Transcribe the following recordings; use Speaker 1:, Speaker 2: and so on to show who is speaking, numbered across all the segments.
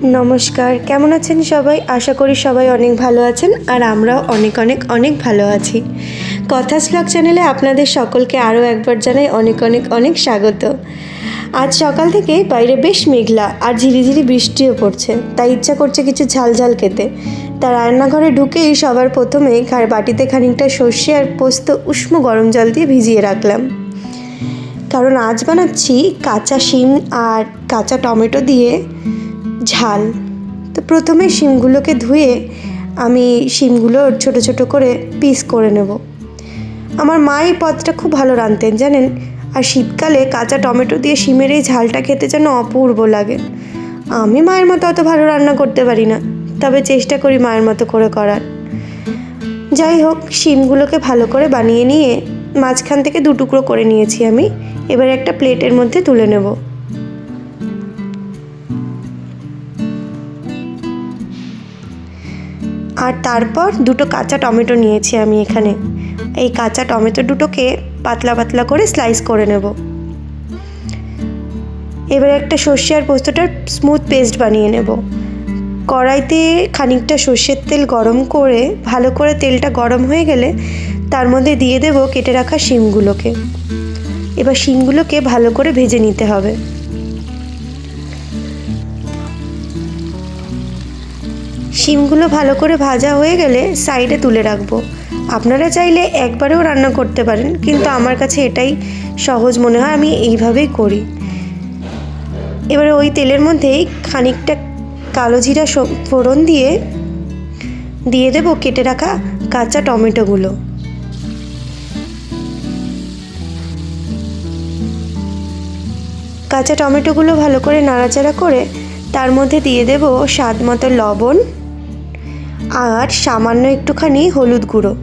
Speaker 1: নমস্কার, কেমন আছেন সবাই? আশা করি সবাই অনেক ভালো আছেন আর আমরাও অনেক অনেক অনেক ভালো আছি। কথা স্লগ চ্যানেলে আপনাদের সকলকে আরও একবার জানাই অনেক অনেক অনেক স্বাগত। আজ সকাল থেকে বাইরে বেশ মেঘলা আর ঝিরিঝিরি বৃষ্টিও পড়ছে, তাই ইচ্ছা করছে কিছু ঝাল ঝাল খেতে। তার রান্নাঘরে ঢুকেই সবার প্রথমে খার বাটিতে খানিকটা সর্ষে আর পোস্ত উষ্ণ গরম জল দিয়ে ভিজিয়ে রাখলাম। কারণ আজ বানাচ্ছি কাঁচা শিম আর কাঁচা টমেটো দিয়ে ঝাল। তো প্রথমে শিমগুলোকে ধুয়ে আমি শিমগুলো ছোট ছোট করে পিস করে নেব। আমার মা এই পদটা খুব ভালো রাঁধতেন, জানেন? আর শীতকালে কাঁচা টমেটো দিয়ে শিমের এই ঝালটা খেতে যেন অপূর্ব লাগে। আমি মায়ের মতো অত ভালো রান্না করতে পারি না, তবে চেষ্টা করি মায়ের মতো করে করার। যাই হোক, শিমগুলোকে ভালো করে বানিয়ে নিয়ে মাঝখান থেকে দু টুকরো করে নিয়েছি আমি। এবার একটা প্লেটের মধ্যে তুলে নেব। আর তারপর দুটো কাঁচা টমেটো নিয়েছি আমি এখানে। এই কাঁচা টমেটো দুটোকে পাতলা পাতলা করে স্লাইস করে নেব। এবার একটা সর্ষে আর পোস্তটার স্মুথ পেস্ট বানিয়ে নেব। কড়াইতে খানিকটা সর্ষের তেল গরম করে, ভালো করে তেলটা গরম হয়ে গেলে তার মধ্যে দিয়ে দেব কেটে রাখা শিমগুলোকে। এবার শিমগুলোকে ভালো করে ভেজে নিতে হবে। শিমগুলো ভালো করে ভাজা হয়ে গেলে সাইডে তুলে রাখব। আপনারা চাইলে একবারেও রান্না করতে পারেন, কিন্তু আমার কাছে এটাই সহজ মনে হয়, আমি এইভাবেই করি। এবারে ওই তেলের মধ্যেই খানিকটা কালো জিরা ফোড়ন দিয়ে দিয়ে দেবো কেটে রাখা কাঁচা টমেটোগুলো। কাঁচা টমেটোগুলো ভালো করে নাড়াচাড়া করে তার মধ্যে দিয়ে দেব স্বাদ মতো লবণ। আর সামান্য একটুখানি হলুদ গুঁড়ো।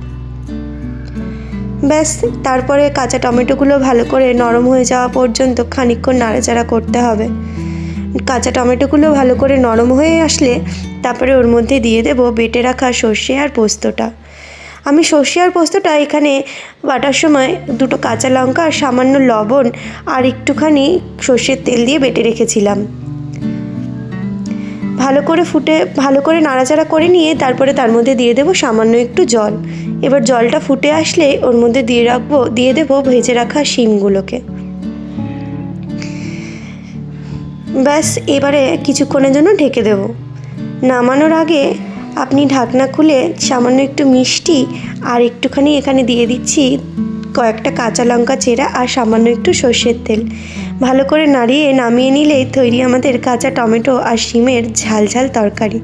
Speaker 1: ব্যাস, তারপরে কাঁচা টমেটোগুলো ভালো করে নরম হয়ে যাওয়া পর্যন্ত খানিকক্ষণ নাড়াচাড়া করতে হবে। কাঁচা টমেটোগুলো ভালো করে নরম হয়ে আসলে তারপরে ওর মধ্যে দিয়ে দেব বেটে রাখা সর্ষে আর পোস্তটা। আমি সর্ষে আর পোস্তটা এখানে বাটার সময় দুটো কাঁচা লঙ্কা আর সামান্য লবণ আর একটুখানি সর্ষের তেল দিয়ে বেটে রেখেছিলাম। ভালো করে ফুটে, ভালো করে নাড়াচাড়া করে নিয়ে তারপরে তার মধ্যে দিয়ে দেবো সামান্য একটু জল। এবার জলটা ফুটে আসলে ওর মধ্যে দিয়ে রাখব, দিয়ে দেবো ভেজে রাখা শিমগুলোকে। ব্যাস, এবারে কিছুক্ষণের জন্য ঢেকে দেব। নামানোর আগে আপনি ঢাকনা খুলে সামান্য একটু মিষ্টি আর একটুখানি এখানে দিয়ে দিচ্ছি কয়েকটা কাঁচা লঙ্কা চেরা আর সামান্য একটু সর্ষের তেল। ভালো করে নাড়িয়ে নামিয়ে নিলেই তৈরি আমাদের কাঁচা টমেটো আর শিমের ঝাল ঝাল তরকারি।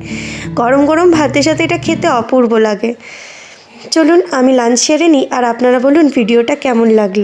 Speaker 1: গরম গরম ভাতের সাথে এটা খেতে অপূর্ব লাগে। চলুন আমি লাঞ্চ সেরে নিই আর আপনারা বলুন ভিডিওটা কেমন লাগল।